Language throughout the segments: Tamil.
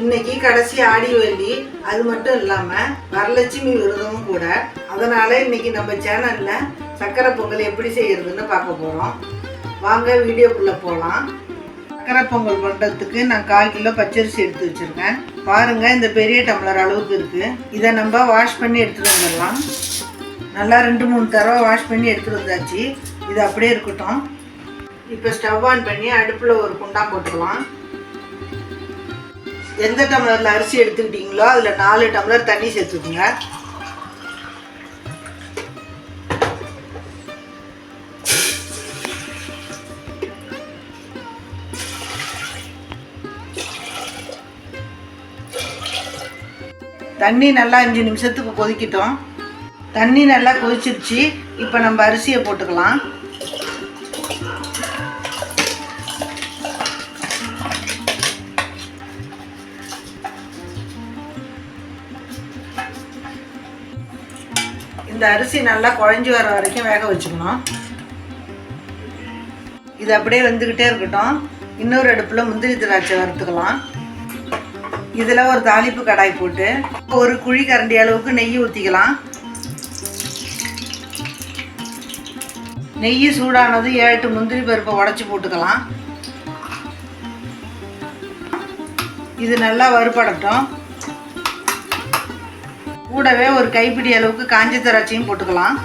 இன்னைக்கு கடைசி ஆடி வேண்டி அது மட்டும் இல்லாம வரலட்சுமி விரதமும் கூட. அதனால இன்னைக்கு நம்ம சேனல்ல சக்கரை பொங்கல் எப்படி செய்யறதுன்னு பார்க்க போறோம். வாங்க வீடியோக்குள்ள போகலாம் சக்கரை பொங்கல் பண்ணுறதுக்கு நான் கால் கிலோ பச்சரிசி எடுத்து வச்சுருக்கேன். பாருங்கள் இந்த பெரிய டம்ளர் அளவுக்கு இருக்குது இதை நம்ம வாஷ் பண்ணி எடுத்துகிட்டு வந்துடலாம். நல்லா ரெண்டு மூணு தடவை வாஷ் பண்ணி எடுத்துகிட்டு வந்தாச்சு. இது அப்படியே இருக்கட்டும். இப்போ ஸ்டவ் ஆன் பண்ணி அடுப்பில் ஒரு குண்டா போட்டுக்கலாம். எந்த டம்ளரில் அரிசி எடுத்துக்கிட்டீங்களோ அதில் நாலு டம்ளர் தண்ணி சேர்த்துக்குங்க. தண்ணி நல்லா அஞ்சு நிமிஷத்துக்கு கொதிக்கிட்டோம். தண்ணி நல்லா கொதிச்சிருச்சு. இப்போ நம்ம அரிசியை போட்டுக்கலாம். இந்த அரிசி நல்லா குழஞ்சி வர வரைக்கும் வேக வச்சுக்கணும். இது அப்படியே வெந்துக்கிட்டே இருக்கட்டும். இன்னொரு அடுப்பில் முந்திரி திராட்சை வறுத்துக்கலாம். இதில் ஒரு தாளிப்பு கடாய் போட்டு ஒரு குழி கரண்டி அளவுக்கு நெய் ஊற்றிக்கலாம் நெய் சூடானது ஏழு முந்திரி பருப்பை உடச்சி போட்டுக்கலாம். இது நல்லா வறுபடட்டும். கூடவே ஒரு கைப்பிடி அளவுக்கு காஞ்ச திராட்சையும் போட்டுக்கலாம்.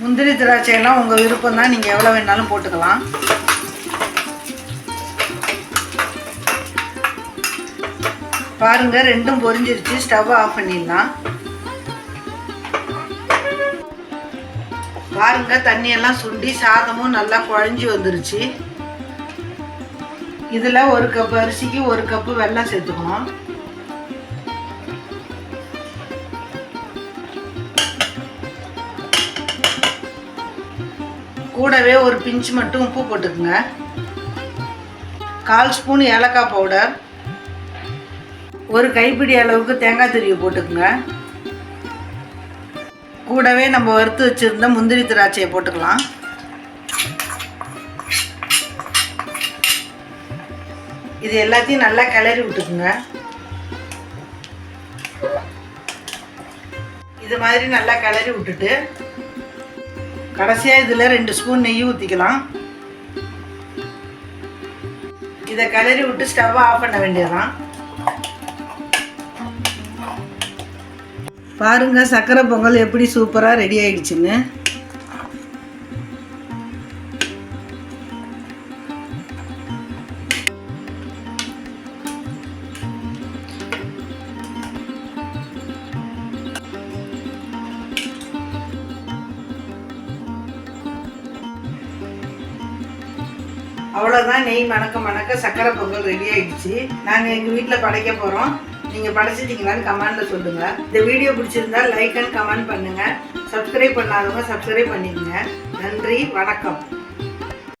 முந்திரி திராட்சையெல்லாம் உங்கள் விருப்பம் தான் நீங்கள் எவ்வளோ வேணாலும் போட்டுக்கலாம். பாருங்க ரெண்டும் பொரிஞ்சிருச்சு. ஸ்டவ் ஆஃப் பண்ணிடலாம். பாருங்க தண்ணியெல்லாம் சுண்டி சாதமும் நல்லா குழஞ்சி வந்துருச்சு. இதில் ஒரு கப் அரிசிக்கு ஒரு கப்பு வெல்லம் சேர்த்துக்கணும். கூடவே ஒரு பிஞ்ச் மட்டும் உப்பு போட்டுக்குங்க. கால் ஸ்பூன் ஏலக்காய் பவுடர். ஒரு கைப்பிடி அளவுக்கு தேங்காய் துருவி போட்டுக்குங்க. கூடவே நம்ம வறுத்து வச்சுருந்த முந்திரி திராட்சையை போட்டுக்கலாம். இது எல்லாத்தையும் நல்லா கிளறி விட்டுக்குங்க. இது மாதிரி நல்லா கிளறி விட்டுட்டு கடைசியாக இதில் ரெண்டு ஸ்பூன் நெய் ஊற்றிக்கலாம் இதை கிளறி விட்டு ஸ்டவ்வை ஆஃப் பண்ண வேண்டியதான் பாருங்க சக்கரை பொங்கல் எப்படி சூப்பராக ரெடி ஆயிடுச்சுன்னு. அவ்வளோதான் நெய் மணக்க மணக்க சக்கரை பொங்கல் ரெடி ஆயிடுச்சு. நாங்கள் எங்கள் வீட்டில் படைக்க போகிறோம் நீங்கள் படைச்சிட்டிங்களான்னு கமெண்டில் சொல்லுங்கள் இந்த வீடியோ பிடிச்சிருந்தா லைக் அண்ட் கமெண்ட் பண்ணுங்கள் சப்ஸ்கிரைப் பண்ணாதவங்க சப்ஸ்கிரைப் பண்ணிக்கோங்க. நன்றி வணக்கம்.